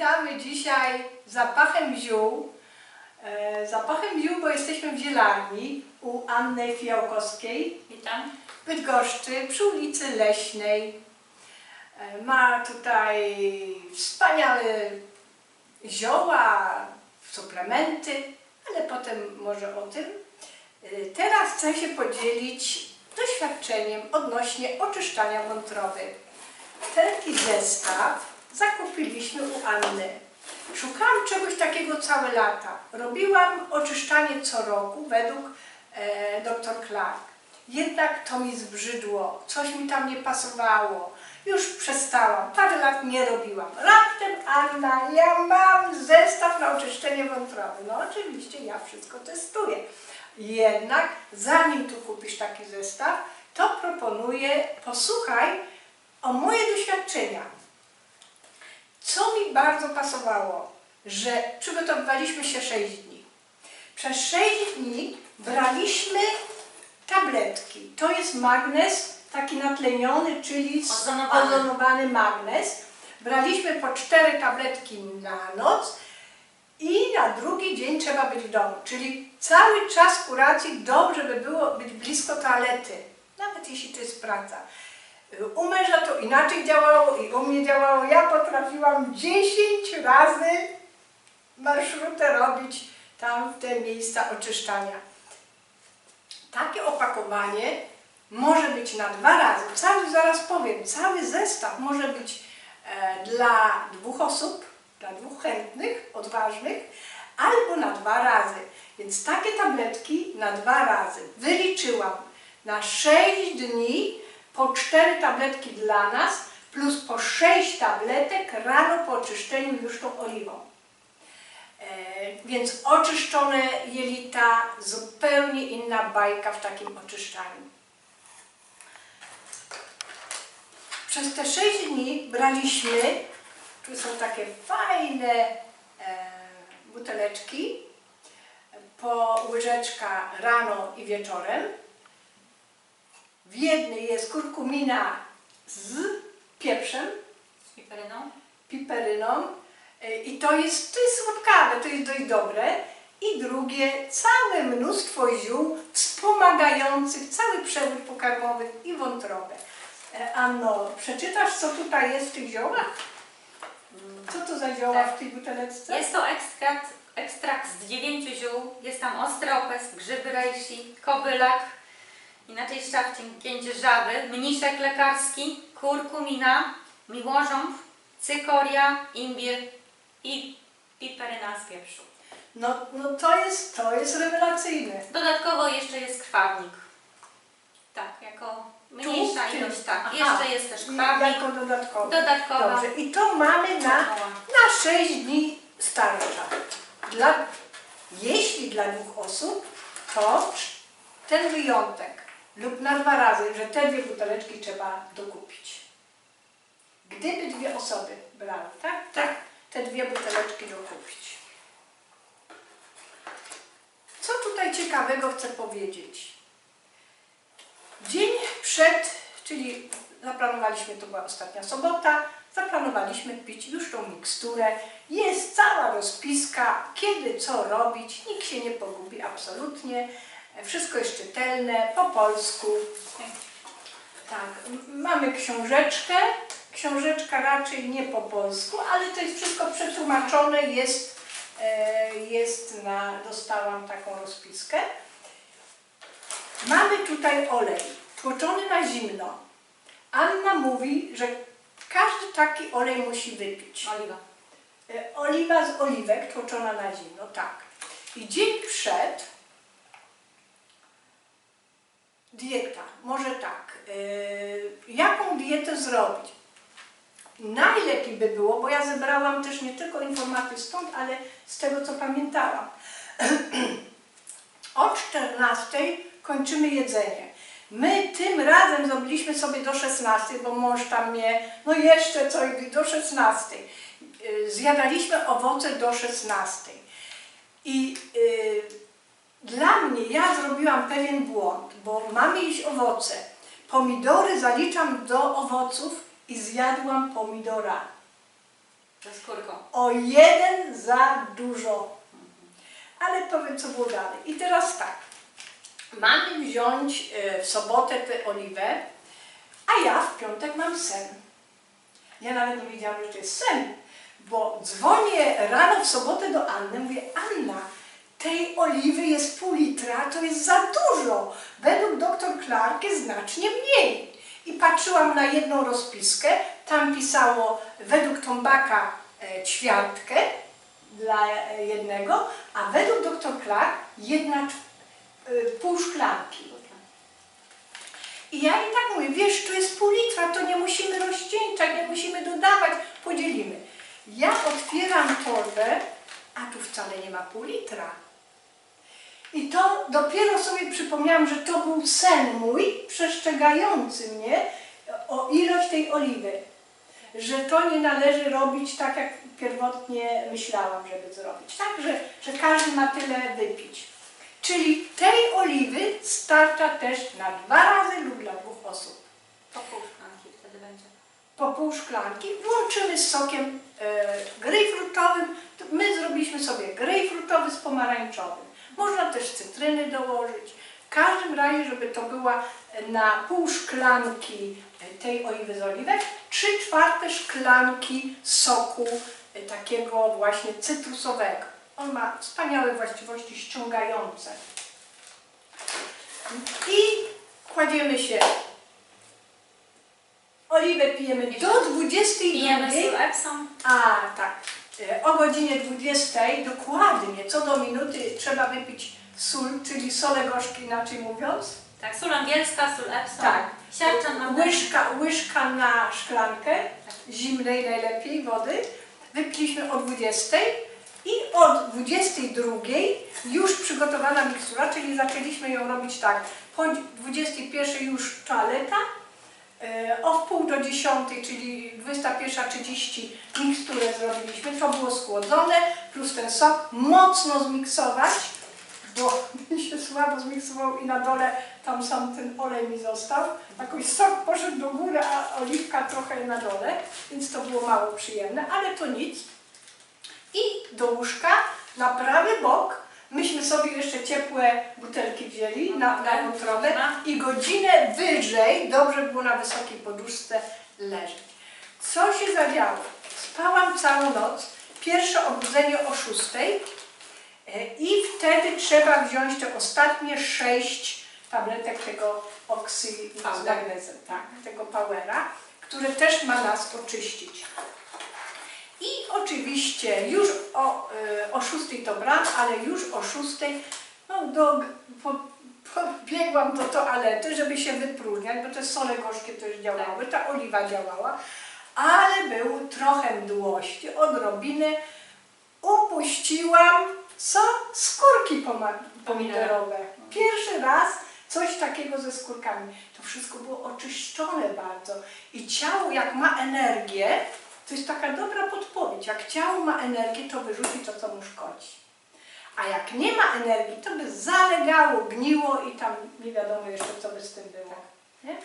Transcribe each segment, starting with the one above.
witamy dzisiaj zapachem ziół. E, Zapachem ziół, bo jesteśmy w zielarni u Anny Fijałkowskiej Witam. Bydgoszczy przy ulicy Leśnej. E, Ma tutaj wspaniałe zioła, suplementy, ale potem może o tym. E, Teraz chcę się podzielić doświadczeniem odnośnie oczyszczania wątroby. Taki zestaw zakupiliśmy u Anny. Szukałam czegoś takiego całe lata. Robiłam oczyszczanie co roku według e, dr Clark. Jednak to mi zbrzydło, coś mi tam nie pasowało. Już przestałam, parę lat nie robiłam. Raptem Anna, ja mam zestaw na oczyszczenie wątroby. No oczywiście ja wszystko testuję. Jednak zanim tu kupisz taki zestaw, to proponuję, posłuchaj o moje doświadczenia. Co mi bardzo pasowało, że przygotowywaliśmy się 6 dni. Przez 6 dni braliśmy tabletki. To jest magnez taki natleniony, czyli Ozonowany. ozonowany magnez. Braliśmy po 4 tabletki na noc i na drugi dzień trzeba być w domu. Czyli cały czas kuracji dobrze by było być blisko toalety. Nawet jeśli to jest praca. U męża to inaczej działało i u mnie działało. Ja potrafiłam 10 razy marszrutę robić tam w te miejsca oczyszczania. Takie opakowanie może być na dwa razy. Cały, zaraz powiem, cały zestaw może być e, dla dwóch osób, dla dwóch chętnych, odważnych, albo na dwa razy. Więc takie tabletki na dwa razy. Wyliczyłam na 6 dni po 4 tabletki dla nas, plus po 6 tabletek rano po oczyszczeniu już tą oliwą. E, więc oczyszczone jelita, zupełnie inna bajka w takim oczyszczaniu. Przez te 6 dni braliśmy, tu są takie fajne e, buteleczki, po łyżeczka rano i wieczorem. W jednej jest kurkumina z pieprzem, Z piperyną. piperyną y, i to jest, to jest słodkawe, to jest dość dobre. I drugie, całe mnóstwo ziół wspomagających cały przewód pokarmowy i wątrobę. E, Anno, przeczytasz co tutaj jest w tych ziołach? Co to za zioła Tak. w tej buteleczce? Jest to ekstrakt, ekstrakt z dziewięciu ziół. Jest tam ostropes, grzyby reishi, kobylak, inaczej szafcień, kędzierzawy, mniszek lekarski, kurkumina, miłożąb, cykoria, imbir i piperyna z pieprzu. No, no to jest, to jest rewelacyjne. Dodatkowo jeszcze jest krwawnik. Tak, jako mniejsza ilość, tak. Aha. Jeszcze jest też krwawnik. Jako dodatkowe. Dodatkowa. Dobrze, i to mamy na Na 6 dni starcza. Dla, jeśli dla dwóch osób, to ten wyjątek lub na dwa razy, że te dwie buteleczki trzeba dokupić. Gdyby dwie osoby brały, tak? Tak. Te dwie buteleczki dokupić. Co tutaj ciekawego chcę powiedzieć? Dzień przed, czyli zaplanowaliśmy, to była ostatnia sobota, zaplanowaliśmy pić już tą miksturę. Jest cała rozpiska, kiedy co robić, nikt się nie pogubi absolutnie. Wszystko jest czytelne, po polsku. Tak, mamy książeczkę. Książeczka raczej nie po polsku, ale to jest wszystko przetłumaczone, jest, e, jest na, dostałam taką rozpiskę. Mamy tutaj olej, tłoczony na zimno. Anna mówi, że każdy taki olej musi wypić. Oliwa. E, Oliwa z oliwek tłoczona na zimno, tak. I dzień przed dieta, może tak. e, jaką dietę zrobić? Najlepiej by było, bo ja zebrałam też nie tylko informacje stąd, ale z tego co pamiętałam. O 14 kończymy jedzenie. My tym razem zrobiliśmy sobie do 16, bo mąż tam mnie, no jeszcze coś, do 16. Y, Zjadaliśmy owoce do 16. I y, dla mnie, ja zrobiłam pewien błąd, bo mamy jeść owoce. Pomidory zaliczam do owoców i zjadłam pomidora. Ze skórką. O jeden za dużo. Ale powiem, co było dalej. I teraz tak. Mamy wziąć e, w sobotę tę oliwę, a ja w piątek mam sen. Ja nawet nie wiedziałam, że to jest sen, bo dzwonię rano w sobotę do Anny, mówię, Anna, tej oliwy jest pół litra, to jest za dużo. Według dr Clark jest znacznie mniej. I patrzyłam na jedną rozpiskę, tam pisało według Tombaka e, ćwiartkę dla e, jednego, a według dr Clark jedna e, pół szklanki. I ja i tak mówię, wiesz, tu jest pół litra, to nie musimy rozcieńczać, nie musimy dodawać, podzielimy. Ja otwieram torbę, a tu wcale nie ma pół litra. I to dopiero sobie przypomniałam, że to był sen mój, przestrzegający mnie o ilość tej oliwy. Że to nie należy robić tak, jak pierwotnie myślałam, żeby zrobić. Tak, że, że każdy ma tyle wypić. Czyli tej oliwy starcza też na dwa razy lub dla dwóch osób. Po pół szklanki wtedy będzie. Po pół szklanki włączymy z sokiem e, grejpfrutowym. To My zrobiliśmy sobie grejpfrutowy z pomarańczowym. Można też cytryny dołożyć. W każdym razie, żeby to była na pół szklanki tej oliwy z oliwek, trzy czwarte szklanki soku takiego właśnie cytrusowego. On ma wspaniałe właściwości ściągające. I kładziemy się. Oliwę pijemy do 22. Pijemy z Epsom. A tak, o godzinie 20 dokładnie, co do minuty trzeba wypić sól, czyli solę gorzki inaczej mówiąc. Tak, sól angielska, sól Epsom. Tak. Siarczan mamy. Łyżka, łyżka na szklankę, zimnej najlepiej wody. Wypiliśmy o 20 i od 22 już przygotowana mikstura, czyli zaczęliśmy ją robić tak. Po 21 już toaleta, e, o wpół do 10, czyli 21.30 miksturę zrobiliśmy. To było schłodzone, plus ten sok mocno zmiksować, bo mi się słabo zmiksował i na dole tam sam ten olej mi został. Jakoś sok poszedł do góry, a oliwka trochę na dole, więc to było mało przyjemne, ale to nic. I do łóżka na prawy bok myśmy sobie jeszcze ciepłe butelki wzięli na, na wątrobę i godzinę wyżej, dobrze było na wysokiej poduszce leżeć. Co się zadziało? Spałam całą noc, pierwsze obudzenie o 6 e, i wtedy trzeba wziąć te ostatnie sześć tabletek tego oksy z magnezem, tak, tego powera, który też ma nas oczyścić. I oczywiście już o, y, o 6 to bram, ale już o 6 no, do, po, pobiegłam do toalety, żeby się wypróżniać, bo te sole gorzkie też działały, ta oliwa działała, ale było trochę mdłości, odrobinę. Upuściłam co? Skórki pomidorowe. Pierwszy raz coś takiego ze skórkami. To wszystko było oczyszczone bardzo. I ciało jak ma energię, to jest taka dobra podpowiedź. Jak ciało ma energię, to wyrzuci to, co mu szkodzi. A jak nie ma energii, to by zalegało, gniło i tam nie wiadomo jeszcze, co by z tym było. Nie?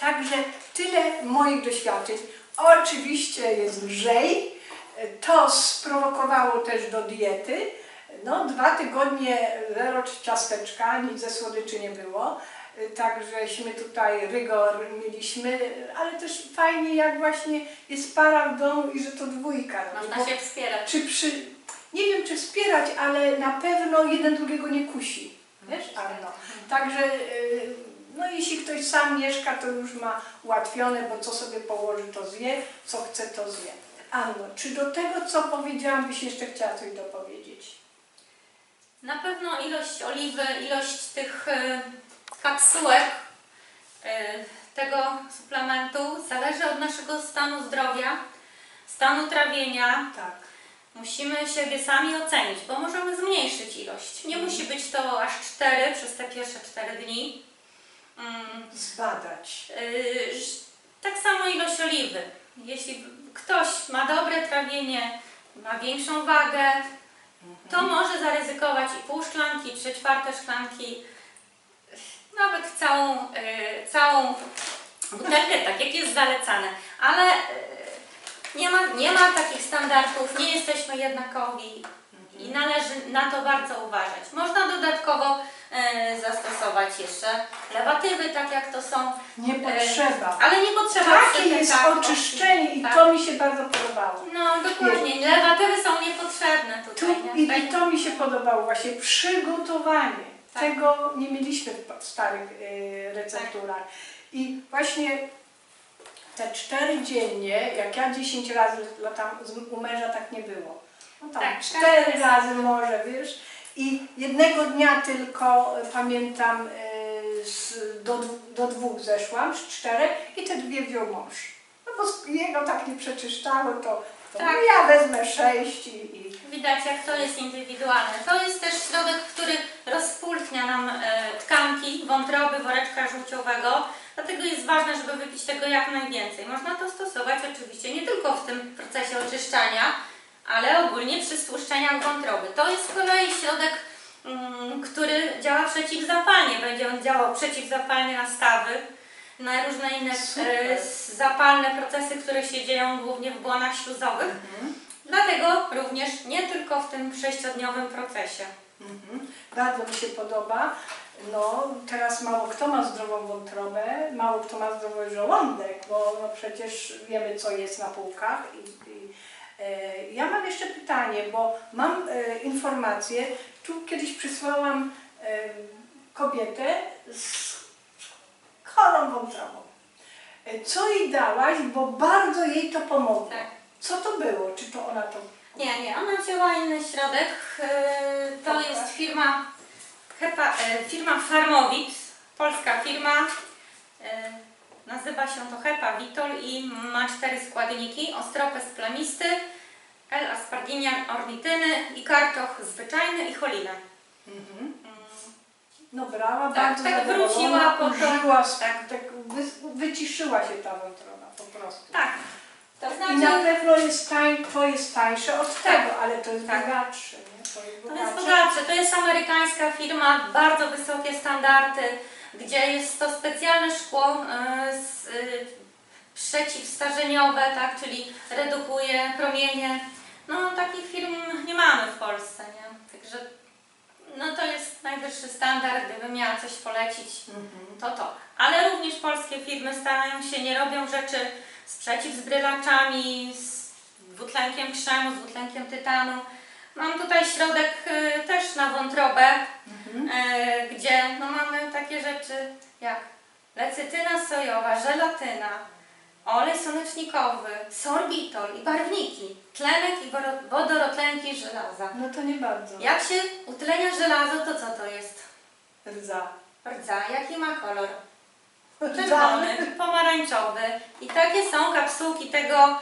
Także tyle moich doświadczeń. Oczywiście jest lżej. To sprowokowało też do diety. No, dwa tygodnie zero ciasteczka, nic ze słodyczy nie było. Także tutaj rygor mieliśmy, ale też fajnie jak właśnie jest para w domu i że to dwójka. Można się wspierać. czy przy, nie wiem czy wspierać, ale na pewno jeden drugiego nie kusi. Wiesz, Anno. Także y, no jeśli ktoś sam mieszka, to już ma ułatwione, bo co sobie położy, to zje, co chce, to zje. Anno, czy do tego, co powiedziałam, byś jeszcze chciała coś dopowiedzieć? Na pewno ilość oliwy, ilość tych y, kapsułek y, tego suplementu zależy od naszego stanu zdrowia, stanu trawienia. Tak. Musimy siebie sami ocenić, bo możemy zmniejszyć ilość. Nie musi być to aż 4 przez te pierwsze 4 dni. Mm, Zbadać. Yy, tak samo ilość oliwy. Jeśli ktoś ma dobre trawienie, ma większą wagę, to może zaryzykować i pół szklanki, trzy czwarte szklanki, nawet całą, yy, całą butelkę, tak jak jest zalecane. Ale yy, Nie ma, nie ma takich standardów, nie jesteśmy jednakowi i należy na to bardzo uważać. Można dodatkowo e, zastosować jeszcze lewatywy, tak jak to są, Nie potrzeba. ale nie potrzeba Takie jest tak, oczyszczenie i tak. to mi się bardzo podobało. No dokładnie, lewatywy są niepotrzebne Tu, tutaj. nie? i, I to mi się podobało właśnie, przygotowanie. Tak. Tego nie mieliśmy w, starych y, recepturach. I właśnie te cztery dziennie, jak ja 10 razy latam, u męża tak nie było. No tam Tak, cztery każdy razy może, wiesz. I jednego dnia tylko pamiętam, y, z, do, do dwóch zeszłam, z czterech i te dwie wziął mąż. No bo jego tak nie przeczyszczało, to, to Tak. no ja wezmę sześć i, Widać, jak to jest indywidualne. To jest też środek, który rozpulchnia nam e, tkanki, wątroby, woreczka żółciowego. Dlatego jest ważne, żeby wypić tego jak najwięcej. Można to stosować oczywiście nie tylko w tym procesie oczyszczania, ale ogólnie przy stłuszczeniach wątroby. To jest z kolei środek, mm, który działa przeciwzapalnie. Będzie on działał przeciwzapalnie na stawy, na różne inne Super. e, zapalne procesy, które się dzieją głównie w błonach śluzowych. Dlatego również nie tylko w tym sześciodniowym procesie. Mhm. Bardzo mi się podoba. No, teraz mało kto ma zdrową wątrobę, mało kto ma zdrowy żołądek, bo no przecież wiemy, co jest na półkach. I, i, e, ja mam jeszcze pytanie, bo mam e, informację, tu kiedyś przysłałam e, kobietę z E, Co jej dałaś, bo bardzo jej to pomogło. Tak. Co to było? Czy to ona to... Nie, nie, ona wzięła inny środek. E, To Dobra. jest firma, Hepa, e, firma Farmowit, polska firma. Nazywa się to Hepa Vitol i ma cztery składniki. Ostropes plamisty, L-asparginian ornityny i kartoch zwyczajny i cholinę. Mhm. No brała, Tak, bardzo tak wróciła po to. tak. Tak. wy, wyciszyła się ta wątroba po prostu. Tak, to I na znaczy... pewno jest tań, to jest tańsze od Tak. tego, ale to jest Tak. bogatsze. Nie? To jest To bogatsze. jest bogatsze. To jest amerykańska firma, bardzo wysokie standardy, gdzie jest to specjalne szkło e, z, y, przeciwstarzeniowe, tak, czyli redukuje promienie. No takich firm nie mamy w Polsce, nie? Także no to jest najwyższy standard, gdybym miała coś polecić, Mhm. to to. Ale również polskie firmy starają się, nie robią rzeczy z przeciwzbrylaczami, z dwutlenkiem krzemu, z dwutlenkiem tytanu. Mam tutaj środek y, też na wątrobę, Mhm. e, gdzie no, mamy takie rzeczy jak lecytyna sojowa, żelatyna, olej słonecznikowy, sorbitol i barwniki, tlenek i wodorotlenki żelaza. No to nie bardzo. Jak się utlenia żelazo, to co to jest? Rdza. Rdza. Jaki ma kolor? Czerwony, pomarańczowy. I takie są kapsułki tego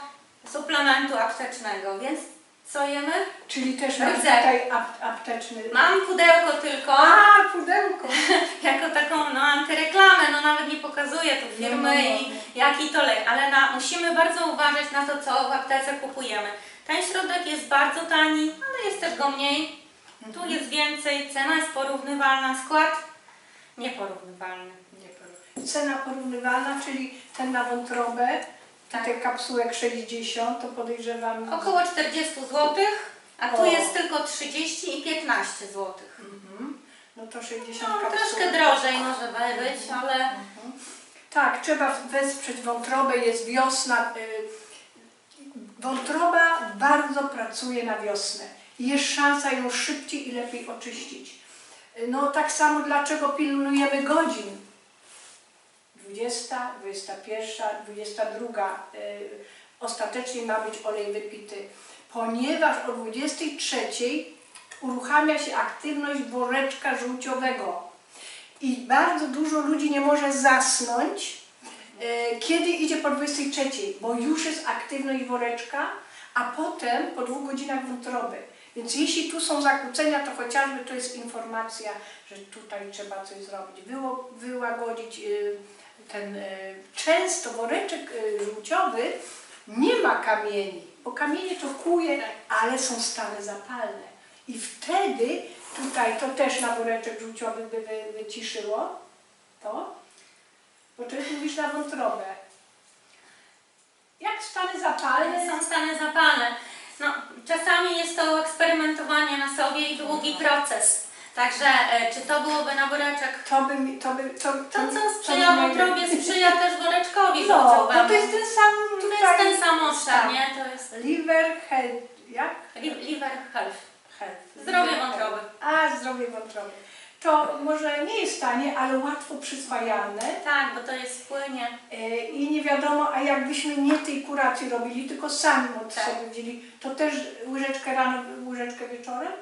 suplementu aptecznego, więc co jemy? Czyli też masz Rdze. tutaj ap, apteczny... Mam pudełko tylko. A, pudełko. jako taką no, antyreklamę, no nawet nie pokazuję tu firmy No, no, no. i jaki to lek, ale na, musimy bardzo uważać na to, co w aptece kupujemy. Ten środek jest bardzo tani, ale jest też go mniej. Tu jest więcej, cena jest porównywalna, skład nieporównywalny. Nie. Cena porównywalna, czyli ten na wątrobę, Tak. te kapsułek 60, to podejrzewam... Około 40 zł, a tu O. jest tylko 30 i 15 zł. Mhm. No to 60 No, kapsułek. troszkę drożej może być, ale Mhm. Tak, trzeba wesprzeć wątrobę, jest wiosna. y, Wątroba bardzo pracuje na wiosnę. Jest szansa ją szybciej i lepiej oczyścić. No tak samo dlaczego pilnujemy godzin? 20, 21, 22. y, Ostatecznie ma być olej wypity, ponieważ o 23 uruchamia się aktywność woreczka żółciowego i bardzo dużo ludzi nie może zasnąć, e, kiedy idzie po 23, bo już jest aktywność woreczka, a potem po dwóch godzinach wątroby. Więc jeśli tu są zakłócenia, to chociażby to jest informacja, że tutaj trzeba coś zrobić, wyłagodzić y, ten. y, Często woreczek y, żółciowy nie ma kamieni, bo kamienie to kuje, ale są stale zapalne. I wtedy tutaj to też na woreczek żółciowy by wy, wyciszyło to, bo to jest mówisz na wątrobę. Jak stany zapalne? Są stany zapalne. No, czasami jest to eksperymentowanie na sobie i długi proces. Także e, czy to byłoby na woreczek? To by mi, to by, to, To, co mi sprzyja wątrobie, sprzyja też woreczkowi No, żółciowemu. no to jest ten sam To jest ten sam obszar, tak. nie? To jest Liver, head, jak? li- liver health. Health. Zdrowie wątroby. health. A, zdrowie wątroby. To może nie jest tanie, ale łatwo przyswajalne. Tak, bo to jest płynie. E, I nie wiadomo, a jakbyśmy nie tej kuracji robili, tylko sami od Tak. sobie wzięli, to też łyżeczkę rano, łyżeczkę wieczorem?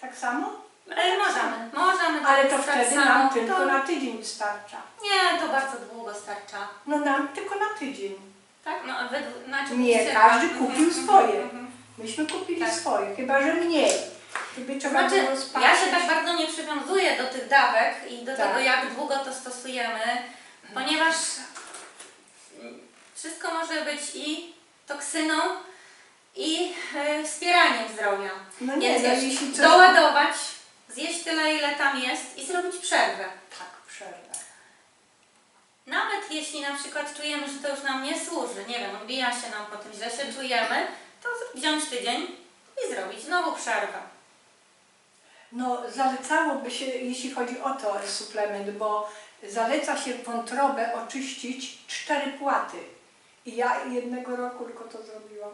Tak samo? Ale możemy, możemy Ale to tak wtedy samo. nam tylko to, na tydzień starcza. Nie, to bardzo długo starcza. No nam tylko na tydzień. Tak? No, według, znaczy Nie, każdy Mhm, kupił mhm, swoje. mhm. Myśmy kupili Tak. swoje, chyba że mniej. Gdyby trzeba Znaczy, było ja spatrzeć. się tak bardzo nie przywiązuję do tych dawek i do Tak. tego, jak długo to stosujemy, ponieważ mm, wszystko może być i toksyną, i e, wspieraniem zdrowia. No nie, Więc no, jeśli coś... doładować, zjeść tyle, ile tam jest i zrobić przerwę. Tak, przerwę. Nawet jeśli na przykład czujemy, że to już nam nie służy, nie wiem, odbija się nam po tym, źle się czujemy, to wziąć tydzień i zrobić znowu przerwę. No zalecałoby się, jeśli chodzi o to suplement, bo zaleca się wątrobę oczyścić cztery płaty. I ja jednego roku tylko to zrobiłam.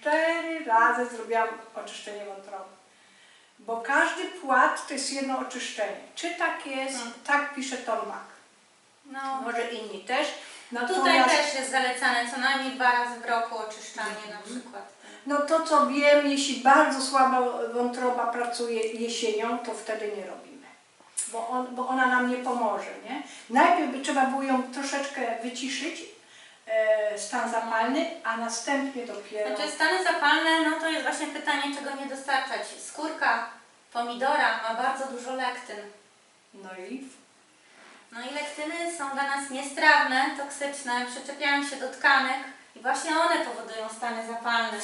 Cztery razy zrobiłam oczyszczenie wątroby. Bo każdy płat to jest jedno oczyszczenie. Czy tak jest? Mm. Tak pisze Tormak. No, Może inni też. tutaj Natomiast też jest zalecane co najmniej dwa razy w roku oczyszczanie na przykład. no to co wiem, jeśli bardzo słabo wątroba pracuje jesienią, to wtedy nie robimy. Bo, on, bo ona nam nie pomoże, nie? Najpierw by trzeba było ją troszeczkę wyciszyć, stan zapalny, a następnie dopiero... Znaczy stany zapalne, no to jest właśnie pytanie, czego nie dostarczać. Skórka pomidora ma bardzo dużo lektyn. No i No i lektyny są dla nas niestrawne, toksyczne, przyczepiają się do tkanek i właśnie one powodują stany zapalne.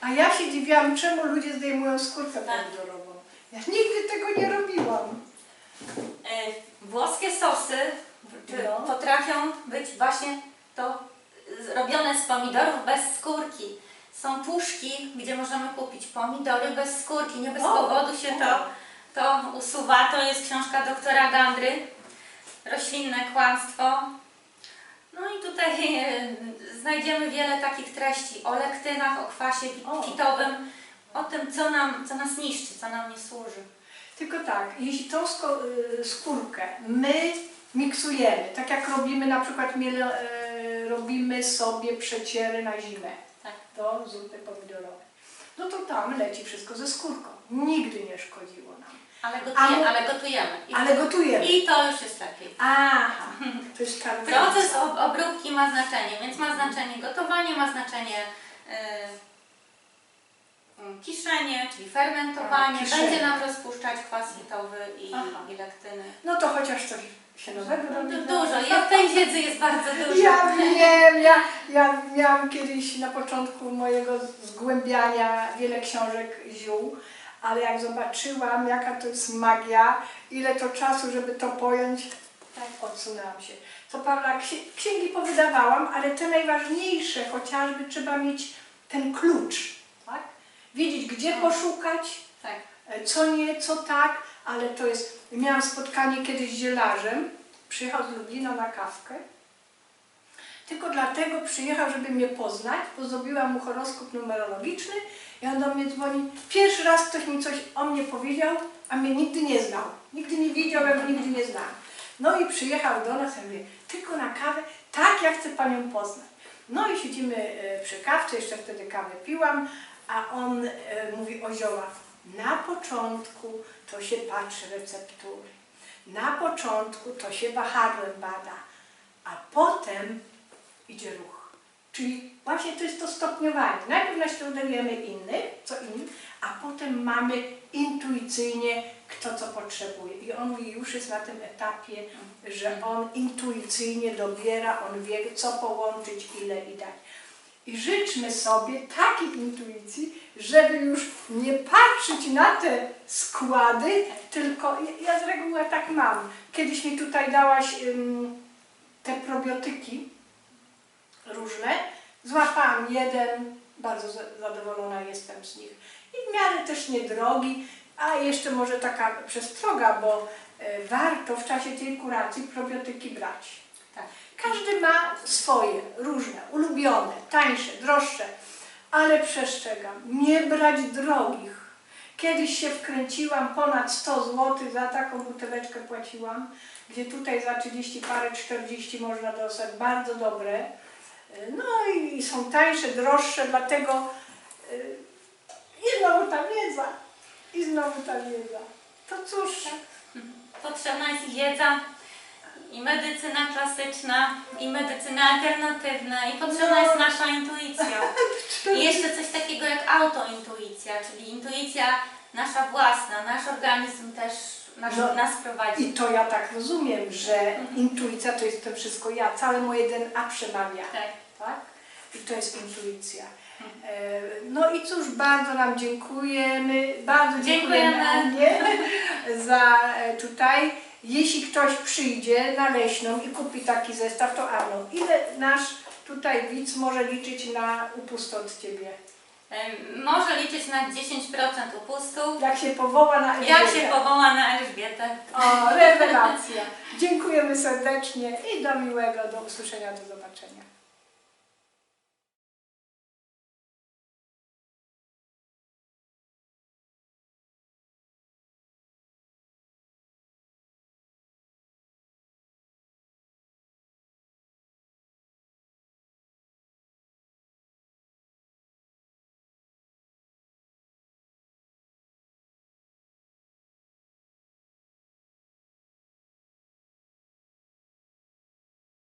A ja się dziwiłam, czemu ludzie zdejmują skórkę Tak. pomidorową. Ja nigdy tego nie robiłam. E, Włoskie sosy No. potrafią być właśnie to robione z pomidorów bez skórki. Są puszki, gdzie możemy kupić pomidory bez skórki. Nie bez O, powodu się o. to, to usuwa. To jest książka doktora Gandry. Roślinne kłamstwo. No i tutaj e, znajdziemy wiele takich treści o lektynach, o kwasie O. fitowym, o tym, co, nam, co nas niszczy, co nam nie służy. Tylko tak, jeśli tą y, skórkę my miksujemy, tak jak robimy na przykład miele, y, robimy sobie przeciery na zimę Tak. do zupy pomidorowej, no to tam leci wszystko ze skórką. Nigdy nie szkodziło nam. Ale gotujemy. A- Ale gotujemy. I, Ale gotujemy. I to już jest lepiej. Aha, to jest karmiące. Proces ob- obróbki ma znaczenie, więc ma znaczenie gotowanie, ma znaczenie yy, kiszenie, czyli fermentowanie. A, kiszenie. Będzie nam rozpuszczać kwas fitowy i, i lektyny. No to chociaż coś się nowego Du- dowiedziałam. Dużo, jest, tej wiedzy jest bardzo dużo. Ja wiem, ja, ja miałam kiedyś na początku mojego zgłębiania wiele książek ziół, ale jak zobaczyłam, jaka to jest magia, ile to czasu, żeby to pojąć, tak odsunęłam się. Co prawda ksi- księgi powydawałam, ale te najważniejsze, chociażby trzeba mieć ten klucz, tak? Wiedzieć, gdzie poszukać, Tak. E, co nie, co tak, ale to jest. Miałam spotkanie kiedyś z zielarzem, przyjechał z Lublina na kawkę. Tylko dlatego przyjechał, żeby mnie poznać, bo zrobiłam mu horoskop numerologiczny i on do mnie dzwoni. Pierwszy raz ktoś mi coś o mnie powiedział, a mnie nigdy nie znał. Nigdy nie widział, ja go nigdy nie znałam. No i przyjechał do nas, ja mówię, tylko na kawę? Tak, ja chcę Panią poznać. No i siedzimy e, przy kawce, jeszcze wtedy kawę piłam, a on e, mówi o ziołach. Na początku to się patrzy receptury. Na początku to się wahadłem bada, a potem idzie ruch. Czyli właśnie to jest to stopniowanie. Najpierw naśladujemy innych, co inni, a potem mamy intuicyjnie, kto co potrzebuje. I on już jest na tym etapie, że on intuicyjnie dobiera, on wie, co połączyć, ile i dać. I życzmy sobie takiej intuicji, żeby już nie patrzeć na te składy, tylko ja- z reguły tak mam. Kiedyś mi tutaj dałaś ym, te probiotyki różne, Złapałam jeden, bardzo za- zadowolona jestem z nich. I w miarę też niedrogi, a jeszcze może taka przestroga, bo e, warto w czasie tej kuracji probiotyki brać. Tak. Każdy ma swoje, różne, ulubione, tańsze, droższe, ale przestrzegam, nie brać drogich. Kiedyś się wkręciłam, ponad 100 zł za taką buteleczkę płaciłam, gdzie tutaj za 30 parę, 40 można dostać, bardzo dobre. No i są tańsze, droższe, dlatego y, i znowu ta wiedza, i znowu ta wiedza. To cóż, Potrzebna jest wiedza i medycyna klasyczna, i medycyna alternatywna, i potrzebna No. jest nasza intuicja. I jeszcze coś takiego jak autointuicja, czyli intuicja nasza własna, nasz organizm też nas, No. nas prowadzi. I to ja tak rozumiem, że intuicja to jest to wszystko ja, całe moje DNA przemawia, Tak. tak? I to jest intuicja. E, No i cóż, bardzo nam dziękujemy, bardzo dziękujemy Dziękujemy. Annie za e, tutaj. Jeśli ktoś przyjdzie na Leśną i kupi taki zestaw, to Anno, ile nasz tutaj widz może liczyć na upust od Ciebie? Może liczyć na 10% upustu, Jak się powoła na jak się Elżbietę. powoła na Elżbietę. O, rewelacja. Dziękujemy serdecznie i do miłego, do usłyszenia, do zobaczenia.